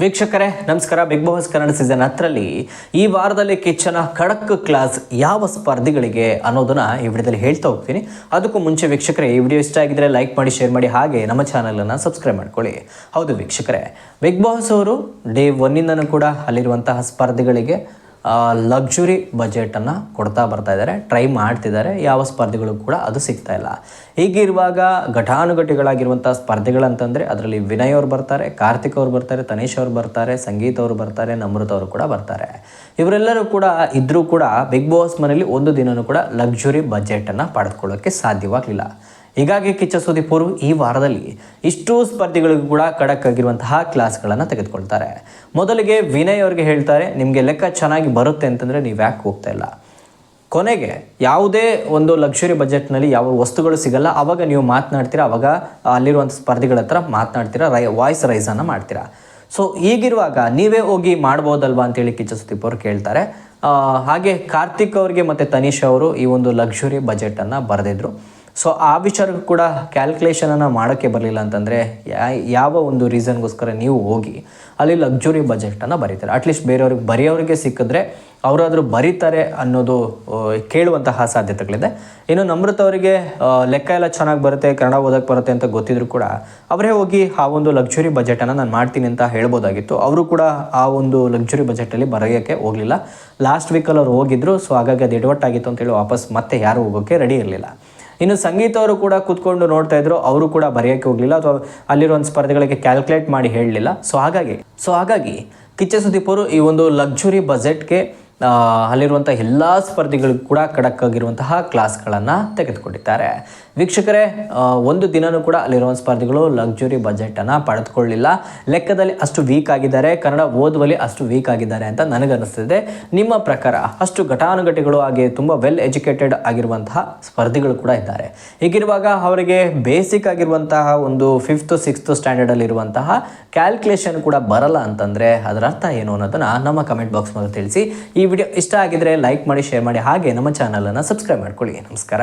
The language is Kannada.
ವೀಕ್ಷಕರೇ, ನಮಸ್ಕಾರ. ಬಿಗ್ ಬಾಸ್ ಕನ್ನಡ ಸೀಸನ್ ಹತ್ತರಲ್ಲಿ ಈ ವಾರದಲ್ಲಿ ಕಿಚ್ಚನ ಖಡಕ್ ಕ್ಲಾಸ್ ಯಾವ ಸ್ಪರ್ಧಿಗಳಿಗೆ ಅನ್ನೋದನ್ನ ಈ ವಿಡಿಯೋದಲ್ಲಿ ಹೇಳ್ತಾ ಹೋಗ್ತೀನಿ. ಅದಕ್ಕೂ ಮುಂಚೆ ವೀಕ್ಷಕರೇ, ಈ ವಿಡಿಯೋ ಇಷ್ಟ ಆಗಿದ್ರೆ ಲೈಕ್ ಮಾಡಿ, ಶೇರ್ ಮಾಡಿ, ಹಾಗೆ ನಮ್ಮ ಚಾನಲನ್ನು ಸಬ್ಸ್ಕ್ರೈಬ್ ಮಾಡ್ಕೊಳ್ಳಿ. ಹೌದು ವೀಕ್ಷಕರೇ, ಬಿಗ್ ಬಾಸ್ ಅವರು ಡೇ ಒನ್ನಿಂದನೂ ಕೂಡ ಅಲ್ಲಿರುವಂತಹ ಸ್ಪರ್ಧಿಗಳಿಗೆ ಲಕ್ಸುರಿ ಬಜೆಟನ್ನು ಕೊಡ್ತಾ ಬರ್ತಾ ಇದ್ದಾರೆ ಟ್ರೈ ಮಾಡ್ತಿದ್ದಾರೆ, ಯಾವ ಸ್ಪರ್ಧೆಗಳು ಕೂಡ ಅದು ಸಿಗ್ತಾ ಇಲ್ಲ. ಹೀಗಿರುವಾಗ ಘಟಾನುಘಟಿಗಳಾಗಿರುವಂಥ ಸ್ಪರ್ಧೆಗಳಂತಂದರೆ ಅದರಲ್ಲಿ ವಿನಯ್ ಅವರು ಬರ್ತಾರೆ, ಕಾರ್ತಿಕ್ ಅವರು ಬರ್ತಾರೆ, ತನೀಶ್ ಅವರು ಬರ್ತಾರೆ, ಸಂಗೀತ ಅವರು ಬರ್ತಾರೆ ನಮೃತ ಅವರು ಕೂಡ ಬರ್ತಾರೆ. ಇವರೆಲ್ಲರೂ ಕೂಡ ಇದ್ದರೂ ಕೂಡ ಬಿಗ್ ಬಾಸ್ ಮನೆಯಲ್ಲಿ ಒಂದು ದಿನವೂ ಕೂಡ ಲಕ್ಸುರಿ ಬಜೆಟನ್ನು ಪಡೆದುಕೊಳ್ಳೋಕ್ಕೆ ಸಾಧ್ಯವಾಗಲಿಲ್ಲ. ಹೀಗಾಗಿ ಕಿಚ್ಚ ಸುದೀಪ್ ಈ ವಾರದಲ್ಲಿ ಇಷ್ಟು ಸ್ಪರ್ಧಿಗಳಿಗೂ ಕೂಡ ಖಡಕ್ ಆಗಿರುವಂತಹ ಕ್ಲಾಸ್ಗಳನ್ನು ತೆಗೆದುಕೊಳ್ತಾರೆ. ಮೊದಲಿಗೆ ವಿನಯ್ ಅವ್ರಿಗೆ ಹೇಳ್ತಾರೆ, ನಿಮಗೆ ಲೆಕ್ಕ ಚೆನ್ನಾಗಿ ಬರುತ್ತೆ ಅಂತಂದರೆ ನೀವು ಯಾಕೆ ಹೋಗ್ತಾ ಇಲ್ಲ? ಕೊನೆಗೆ ಯಾವುದೇ ಒಂದು ಲಕ್ಸುರಿ ಬಜೆಟ್ನಲ್ಲಿ ಯಾವ ವಸ್ತುಗಳು ಸಿಗಲ್ಲ, ಅವಾಗ ನೀವು ಮಾತನಾಡ್ತೀರಾ, ಅವಾಗ ಅಲ್ಲಿರುವಂಥ ಸ್ಪರ್ಧಿಗಳ ಹತ್ರ ಮಾತನಾಡ್ತೀರಾ, ರೈ ವಾಯ್ಸ್ ರೈಸನ್ನು ಮಾಡ್ತೀರಾ? ಸೊ ಈಗಿರುವಾಗ ನೀವೇ ಹೋಗಿ ಮಾಡ್ಬೋದಲ್ವಾ ಅಂತೇಳಿ ಕಿಚ್ಚ ಸುದೀಪ್ ಅವರು ಕೇಳ್ತಾರೆ. ಹಾಗೆ ಕಾರ್ತಿಕ್ ಅವರಿಗೆ ಮತ್ತು ತನೀಶ್ ಅವರು ಈ ಒಂದು ಲಕ್ಸುರಿ ಬಜೆಟನ್ನು ಬರೆದಿದ್ರು. ಸೊ ಆ ವಿಚಾರಕ್ಕೂ ಕೂಡ ಕ್ಯಾಲ್ಕುಲೇಷನನ್ನು ಮಾಡೋಕ್ಕೆ ಬರಲಿಲ್ಲ ಅಂತಂದರೆ ಯಾವ ಒಂದು ರೀಸನ್ಗೋಸ್ಕರ ನೀವು ಹೋಗಿ ಅಲ್ಲಿ ಲಕ್ಸುರಿ ಬಜೆಟನ್ನು ಬರೀತಾರೆ. ಅಟ್ಲೀಸ್ಟ್ ಬೇರೆಯವ್ರಿಗೆ, ಬರೆಯೋರಿಗೆ ಸಿಕ್ಕಿದ್ರೆ ಅವರಾದರೂ ಬರೀತಾರೆ ಅನ್ನೋದು ಕೇಳುವಂತಹ ಸಾಧ್ಯತೆಗಳಿದೆ. ಇನ್ನು ನಮೃತ ಅವರಿಗೆ ಲೆಕ್ಕ ಎಲ್ಲ ಚೆನ್ನಾಗಿ ಬರುತ್ತೆ, ಕನ್ನಡ ಓದಕ್ಕೆ ಬರುತ್ತೆ ಅಂತ ಗೊತ್ತಿದ್ರು ಕೂಡ ಅವರೇ ಹೋಗಿ ಆ ಒಂದು ಲಕ್ಸುರಿ ಬಜೆಟನ್ನು ನಾನು ಮಾಡ್ತೀನಿ ಅಂತ ಹೇಳ್ಬೋದಾಗಿತ್ತು. ಅವರು ಕೂಡ ಆ ಒಂದು ಲಕ್ಸುರಿ ಬಜೆಟಲ್ಲಿ ಬರೆಯೋಕ್ಕೆ ಹೋಗಲಿಲ್ಲ. ಲಾಸ್ಟ್ ವೀಕಲ್ಲಿ ಅವ್ರು ಹೋಗಿದ್ರು ಸೊ ಹಾಗಾಗಿ ಅದು ಎಡವಟ್ಟಾಗಿತ್ತು ಅಂತೇಳಿ ವಾಪಸ್ ಮತ್ತೆ ಯಾರು ಹೋಗೋಕ್ಕೆ ರೆಡಿ ಇರಲಿಲ್ಲ. ಇನ್ನು ಸಂಗೀತ ಅವರು ಕೂಡ ಕೂತ್ಕೊಂಡು ನೋಡ್ತಾ ಇದ್ರು, ಅವರು ಕೂಡ ಬರೆಯೋಕ್ಕೆ ಹೋಗಲಿಲ್ಲ ಅಥವಾ ಅಲ್ಲಿರುವಂಥ ಸ್ಪರ್ಧೆಗಳಿಗೆ ಕ್ಯಾಲ್ಕುಲೇಟ್ ಮಾಡಿ ಹೇಳಲಿಲ್ಲ. ಸೊ ಹಾಗಾಗಿ ಸೊ ಹಾಗಾಗಿ ಕಿಚ್ಚ ಸುದೀಪ್ ಅವರು ಈ ಒಂದು ಲಕ್ಸುರಿ ಬಜೆಟ್ಗೆ ಅಲ್ಲಿರುವಂಥ ಎಲ್ಲ ಸ್ಪರ್ಧಿಗಳಿಗೂ ಕೂಡ ಖಡಕ್ ಆಗಿರುವಂತಹ ಕ್ಲಾಸ್ಗಳನ್ನು ತೆಗೆದುಕೊಂಡಿದ್ದಾರೆ. ವೀಕ್ಷಕರೇ ಒಂದು ದಿನನೂ ಕೂಡ ಅಲ್ಲಿರುವ ಸ್ಪರ್ಧಿಗಳು ಲಕ್ಸುರಿ ಬಜೆಟನ್ನು ಪಡೆದುಕೊಳ್ಳಿಲ್ಲ ಲೆಕ್ಕದಲ್ಲಿ ಅಷ್ಟು ವೀಕ್ ಆಗಿದ್ದಾರೆ. ಕನ್ನಡ ಓದುವಲ್ಲಿ ಅಷ್ಟು ವೀಕ್ ಆಗಿದ್ದಾರೆ ಅಂತ ನನಗನ್ನಿಸ್ತಿದೆ. ನಿಮ್ಮ ಪ್ರಕಾರ ಅಷ್ಟು ಘಟಾನುಘಟಿಗಳು ಹಾಗೆ ತುಂಬ ವೆಲ್ ಎಜುಕೇಟೆಡ್ ಆಗಿರುವಂತಹ ಸ್ಪರ್ಧಿಗಳು ಕೂಡ ಇದ್ದಾರೆ. ಹೀಗಿರುವಾಗ ಅವರಿಗೆ ಬೇಸಿಕ್ ಆಗಿರುವಂತಹ ಒಂದು ಫಿಫ್ತ್ ಸಿಕ್ಸ್ತ್ ಸ್ಟ್ಯಾಂಡರ್ಡಲ್ಲಿರುವಂತಹ ಕ್ಯಾಲ್ಕುಲೇಷನ್ ಕೂಡ ಬರಲ್ಲ ಅಂತಂದರೆ ಅದರ ಅರ್ಥ ಏನು ಅನ್ನೋದನ್ನು ನಮ್ಮ ಕಮೆಂಟ್ ಬಾಕ್ಸ್ ಮೂಲಕ ತಿಳಿಸಿ. ಈ ವಿಡಿಯೋ ಇಷ್ಟ ಆಗಿದ್ರೆ ಲೈಕ್ ಮಾಡಿ ಶೇರ್ ಮಾಡಿ ಹಾಗೆ ನಮ್ಮ ಚಾನಲನ್ನು ಸಬ್ಸ್ಕ್ರೈಬ್ ಮಾಡ್ಕೊಳ್ಳಿ. ನಮಸ್ಕಾರ.